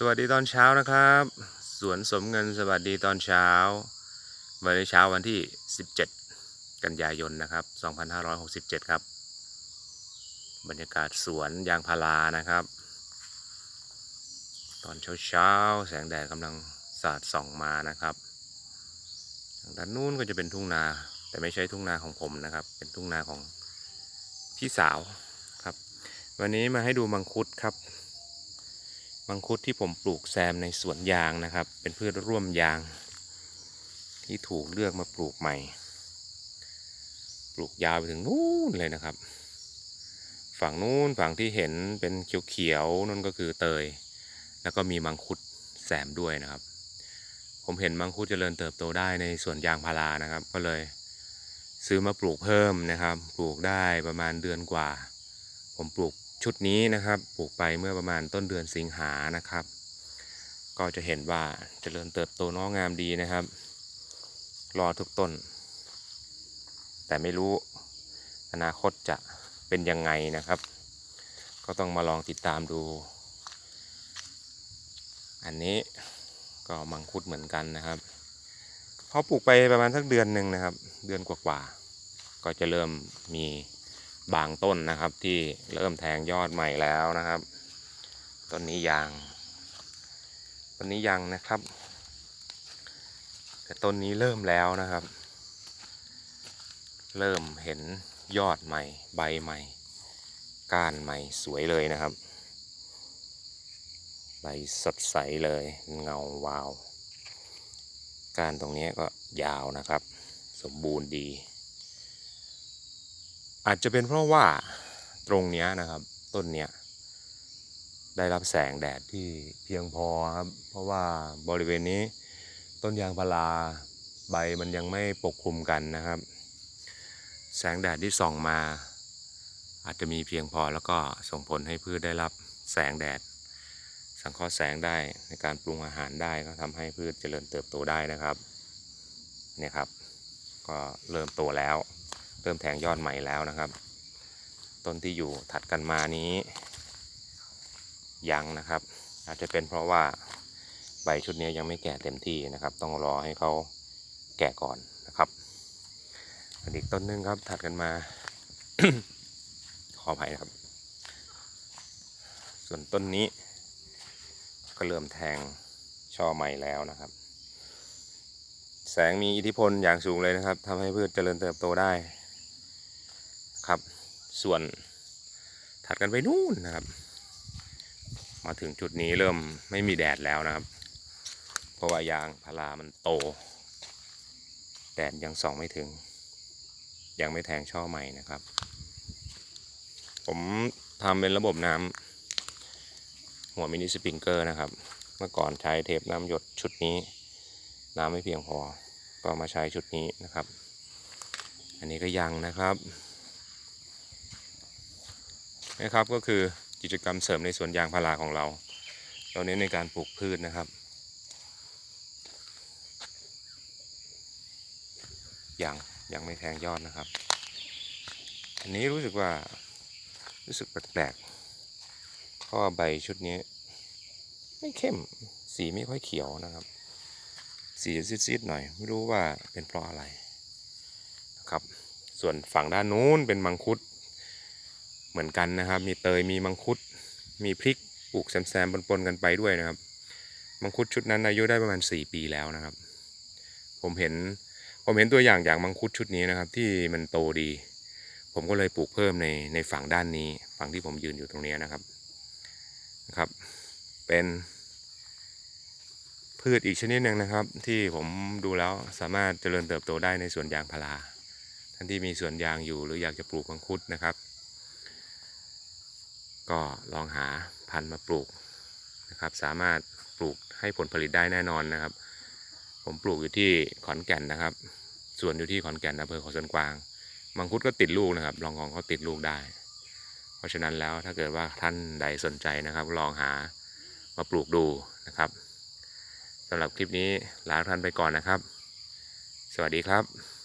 สวัสดีตอนเช้านะครับ สวนสมเงินสวัสดีตอนเช้า วันนี้เช้าวันที่ 17 กันยายนนะครับ 2567 ครับ บรรยากาศสวนยางพารานะครับ ตอนเช้าเช้าแสงแดดกำลังสาดส่องมานะครับทางด้านนู้นก็จะเป็นทุ่งนา แต่ไม่ใช่ทุ่งนาของผมนะครับ เป็นทุ่งนาของพี่สาวครับ วันนี้มาให้ดูมังคุดครับ มังคุดที่ผมปลูกแซมในสวนยางนะครับ เป็นพืชร่วมยาง ที่ถูกเลือกมาปลูกใหม่ ปลูกยาวไปถึงนู้นเลยนะครับ ฝั่งนู้นฝั่งที่เห็นเป็นเขียวๆนั่นก็คือเตย แล้วก็มีมังคุดแซมด้วยนะครับ ผมเห็นมังคุดเจริญเติบโตได้ในสวนยางพารานะครับ ก็เลยซื้อมาปลูกเพิ่มนะครับ ปลูกได้ประมาณเดือนกว่า ผมปลูก ชุดนี้นะครับปลูกไปเมื่อประมาณต้นเดือนสิงหานะครับ ก็จะเห็นว่าเจริญเติบโตน้องงามดีนะครับ รอทุกต้น แต่ไม่รู้อนาคตจะเป็นยังไงนะครับ ก็ต้องมาลองติดตามดู อันนี้ก็มังคุดเหมือนกันนะครับพอปลูกไปประมาณสักเดือนหนึ่งนะครับ เดือนกว่าๆก็จะเริ่มมี บางต้นนะครับที่เริ่มแทงยอดใหม่แล้วนะครับต้นนี้ยังต้นนี้ยังนะครับ แต่ต้นนี้เริ่มแล้วนะครับ เริ่มเห็นยอดใหม่ ใบใหม่ ก้านใหม่สวยเลยนะครับ ใบสดใสเลยเงาวาว ก้านตรงนี้ก็ยาวนะครับ สมบูรณ์ดี อาจจะเป็นเพราะว่าตรงเนี้ยนะครับ ต้นเนี้ยได้รับแสงแดดที่เพียงพอครับ เพราะว่าบริเวณนี้ ต้นยางพาราใบมันยังไม่ปกคลุมกันนะครับ แสงแดดที่ส่องมา อาจจะมีเพียงพอแล้วก็ส่งผลให้พืชได้รับแสงแดด สังเคราะห์แสงได้ในการปรุงอาหารได้ก็ทำให้พืชเจริญเติบโตได้นะครับเนี่ยครับ ก็เริ่มโตแล้ว เริ่มแทงยอดใหม่แล้วนะครับ ต้นที่อยู่ถัดกันมานี้ยังนะครับ อาจจะเป็นเพราะว่าใบชุดนี้ยังไม่แก่เต็มที่นะครับ ต้องรอให้เขาแก่ก่อนนะครับอีกต้นหนึงครับถัดกันมา ขออภัยครับ ส่วนต้นนี้ ก็เริ่มแทงช่อใหม่แล้วนะครับ แสงมีอิทธิพลอย่างสูงเลยนะครับทำให้พืชเจริญเติบโตได้ ครับ ส่วนถัดกันไปนู่นนะครับ มาถึงจุดนี้เริ่มไม่มีแดดแล้วนะครับ เพราะว่ายางพารามันโต แดดยังส่องไม่ถึง ยังไม่แทงช่อใหม่นะครับ ผมทำเป็นระบบน้ำหัวมินิสปริงเกอร์นะครับ เมื่อก่อนใช้เทปน้ำหยดชุดนี้ น้ำไม่เพียงพอก็มาใช้ชุดนี้นะครับ อันนี้ก็ยังนะครับ นะครับก็คือกิจกรรมเสริมในสวนยางพาราของเรา เราเน้นในการปลูกพืชนะครับ ยังยังไม่แทงยอดนะครับ อันนี้รู้สึกว่ารู้สึกแปลกๆเพราะาใบชุดนี้ ไม่เข้มสีไม่ค่อยเขียวนะครับ สีซีดๆหน่อย ไม่รู้ว่าเป็นเพราะอะไรนะครับ ส่วนฝั่งด้านนู้นเป็นมังคุด เหมือนกันนะครับ มีเตยมีมังคุด มีพริกปลูกแซมๆปนๆกันไปด้วยนะครับ มังคุดชุดนั้นอายุได้ประมาณ 4 ปีแล้วนะครับ ผมเห็นผมเห็นตัวอย่างจากมังคุดชุดนี้นะครับ ที่มันโตดี ผมก็เลยปลูกเพิ่มในในฝั่งด้านนี้ฝั่งที่ผมยืนอยู่ตรงนี้นะครับนะครับ เป็นพืชอีกชนิดหนึ่งนะครับ ที่ผมดูแล้วสามารถเจริญเติบโตได้ในสวนยางพาราท่านที่มีสวนยางอยู่หรืออยากจะปลูกมังคุดนะครับ ก็ลองหาพันธุ์มาปลูกนะครับ สามารถปลูกให้ผลผลิตได้แน่นอนนะครับ ผมปลูกอยู่ที่ขอนแก่นนะครับสวนอยู่ที่ขอนแก่นอำเภอขาสวนกวาง มังคุดก็ติดลูกนะครับ ลองของเขาติดลูกได้ เพราะฉะนั้นแล้วถ้าเกิดว่าท่านใดสนใจนะครับ ลองหามาปลูกดูนะครับสำหรับคลิปนี้ลาท่านไปก่อนนะครับ สวัสดีครับ